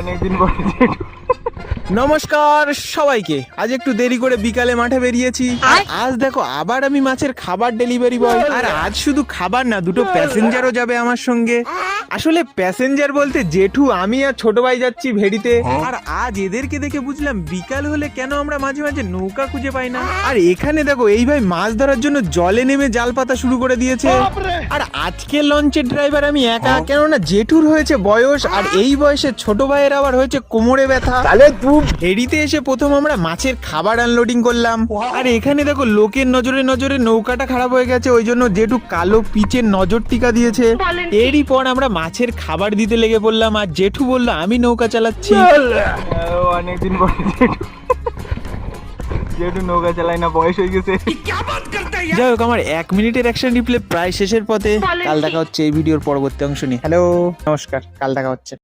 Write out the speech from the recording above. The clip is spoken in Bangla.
অনেকদিন পরে নমস্কার সবাইকে। আজ একটু দেরি করে বিকালে মাঠে বেরিয়েছি। আর আজ দেখো আবার আমি মাছের খাবার ডেলিভারি বয় আর আজ শুধু খাবার না দুটো প্যাসেঞ্জারও যাবে আমার সঙ্গে। আসলে প্যাসেঞ্জার বলতে জেঠু আমি আর ছোট ভাই যাচ্ছি ভেড়িতে। আর আজ এদেরকে দেখে বুঝলাম বিকাল হলে কেন আমরা মাঝে মাঝে নৌকা খুঁজে পাই না। আর। এখানে দেখো এই ভাই মাছ ধরার জন্য জলে নেমে জাল পাতা শুরু করে দিয়েছে। আর আজকে লঞ্চের ড্রাইভার আমি একা। কেননা জেঠুর হয়েছে বয়স আর এই বয়সে ছোট ভাইয়ের আবার হয়েছে কোমরে ব্যথা। তাহলে তুই ফেরিতে এসে প্রথম আমরা মাছের খাবার আনলোডিং করলাম। আর এখানে দেখো লোকের নজরে নজরে নৌকাটা খারাপ হয়ে গেছে ওই জন্য জেঠু কালো পিচের নজর টিকা দিয়েছে। এরই পর আমরা মাছের খাবার দিতে লেগে পড়লাম আর জেঠু বলল আমি নৌকা চালাচ্ছি। অনেকদিন পরে জেঠু জেঠু নৌকা চালায় না বয়স হয়ে গেছে। যাই হোক আমার এক মিনিটের অ্যাকশন রিপ্লে প্রায় শেষের পথে। কাল দেখা হচ্ছে এই ভিডিওর পরবর্তী অংশ নিয়ে। হ্যালো নমস্কার কাল দেখা হচ্ছে।